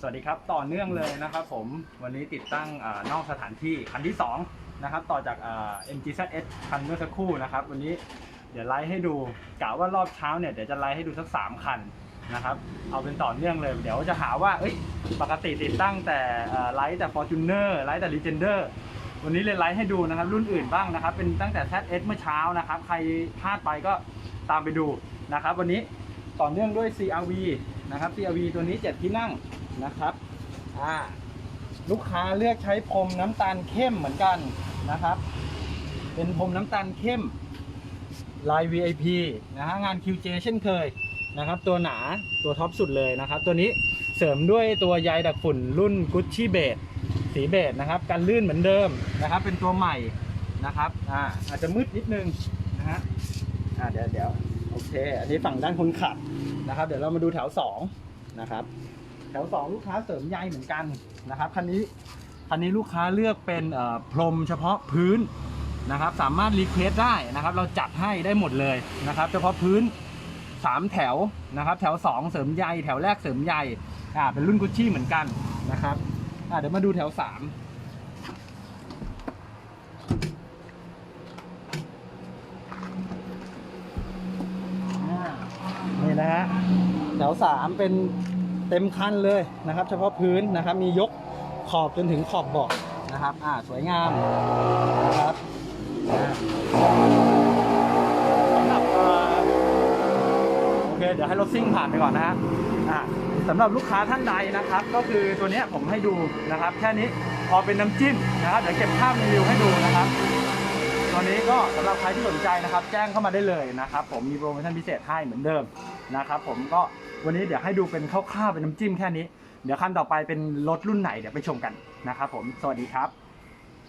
สวัสดีครับต่อเนื่องเลยนะครับผมวันนี้ติดตั้งอนอกสถานที่คันที่2นะครับต่อจาก MGZS คันเมื่อสักครู่นะครับ วันนี้เดี๋ยวไลฟ์ให้ดูกะว่ารอบเช้าเนี่ยเดี๋ยวจะไลฟ์ให้ดูสัก 3 คันนะครับเอาเป็นต่อเนื่องเลย เดี๋ยวจะหาว่าเอ้ยปกติติดตั้งแต่ไลฟ์แต่ Fortuner ไลฟ์แต่ Legender วันนี้เลยไลฟ์ให้ดูนะครับ รุ่นอื่นบ้างนะครับ เป็นตั้งแต่ ZS เมื่อเช้านะครับ ใครพลาดไปก็ตามไปดูนะครับ วันนี้ต่อเนื่องด้วย CRV นะครับ CRV ตัวนี้ 7 ที่นั่ง นะครับอ่าลูกค้าเลือกใช้พรมน้ำตาลเข้มเหมือนกันนะครับ เป็นพรมน้ำตาลเข้มลาย VIP นะฮะงาน QJ เช่นเคยนะครับ ตัวหนาตัวท็อปสุดเลยนะครับ ตัวนี้เสริมด้วยตัวใยดักฝุ่นรุ่น Gucci b a s สีเบจนะครับกันลื่นเหมือนเดิมนะครับ เป็นตัวใหม่นะครับอ่าอาจจะมืดนิดนึงนะฮะอ่าเดี๋ยวเดี๋ยวโอเค อันนี้ฝั่งด้านคนขับนะครับ เดี๋ยวเรามาดูแถวสองนะครับแถวสองลูกค้าเสริมใยเหมือนกันนะครับคันนี้คันนี้ลูกค้าเลือกเป็นพรมเฉพาะพื้นนะครับ สามารถรีเควสได้นะครับ เราจัดให้ได้หมดเลยนะครับ เฉพาะพื้น 3 แถวนะครับ แถว 2 เสริมใยแถวแรกเสริมใยอ่าเป็นรุ่นกุชชี่เหมือนกันนะครับอ่าเดี๋ยวมาดูแถว 3นี่นะฮะแถวสามเป็น ต็มคันเลยนะครับ เฉพาะพื้นนะครับ มียกขอบจนถึงขอบเบาะนะครับ อ่าสวยงามนะครับสำหรับโอเคเดี๋ยวให้รถซิ่งผ่านไปก่อนนะฮะอ่าสำหรับลูกค้าท่านใดนะครับ ก็คือตัวเนี้ยผมให้ดูนะครับ แค่นี้พอเป็นน้ำจิ้มนะครับเดี๋ยวเก็บภาพรีวิวให้ดูนะครับตอนนี้ก็สำหรับใครที่สนใจนะครับ แจ้งเข้ามาได้เลยนะครับ ผมมีโปรโมชั่นพิเศษให้เหมือนเดิม นะครับผมก็วันนี้เดี๋ยวให้ดูเป็นคร่าวๆเป็นน้ำจิ้มแค่นี้ เดี๋ยวขั้นต่อไปเป็นรถรุ่นไหนเดี๋ยวไปชมกันนะครับผมสวัสดีครับ